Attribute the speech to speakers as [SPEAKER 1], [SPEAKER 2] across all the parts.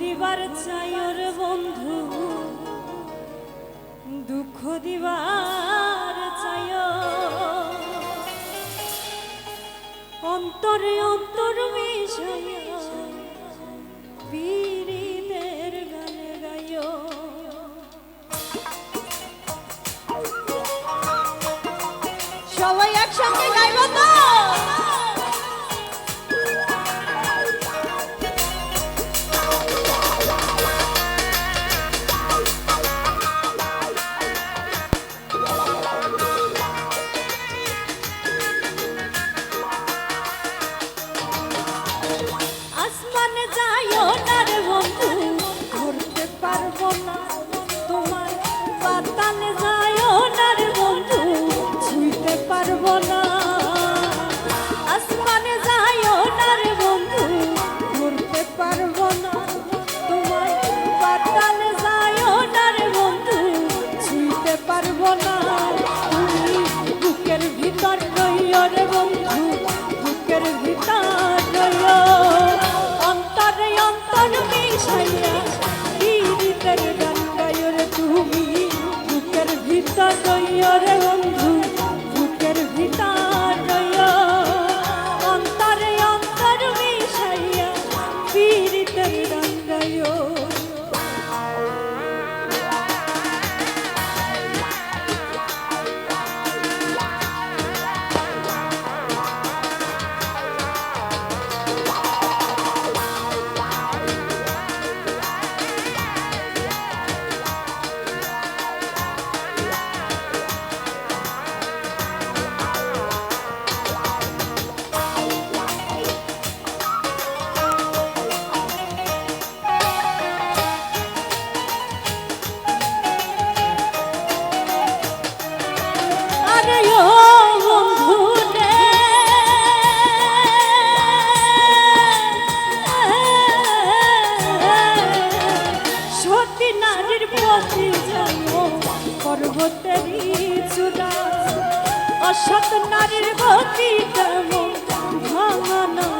[SPEAKER 1] দিবার চাই ওর বন্ধু দুঃখ দিবার চাই অন্তরে অন্তর মিশায়
[SPEAKER 2] সবাই একসঙ্গে গাইব তো?
[SPEAKER 1] মন যা সত নারীর গতি কেমন? ভাঙানো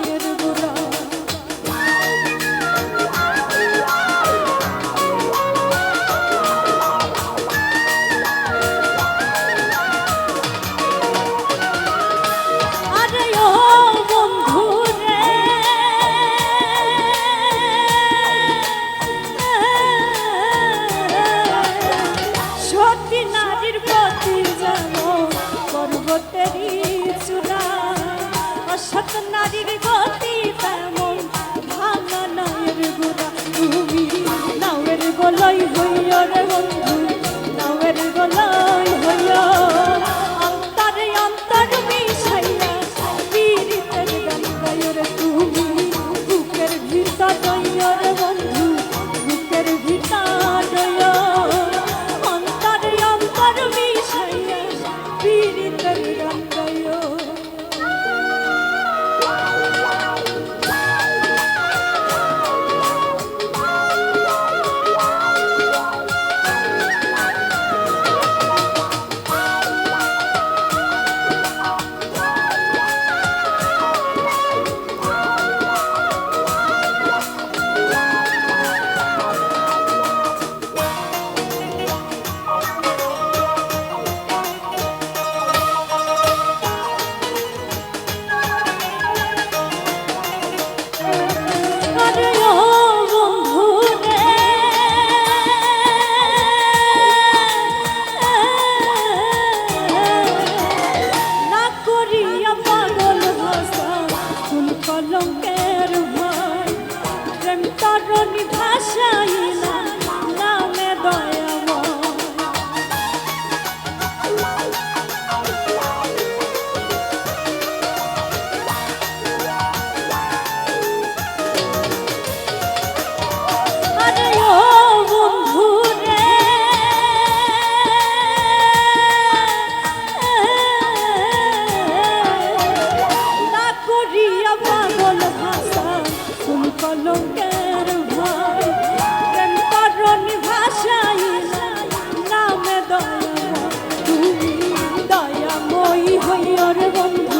[SPEAKER 1] ওই হই ওর বন্ধু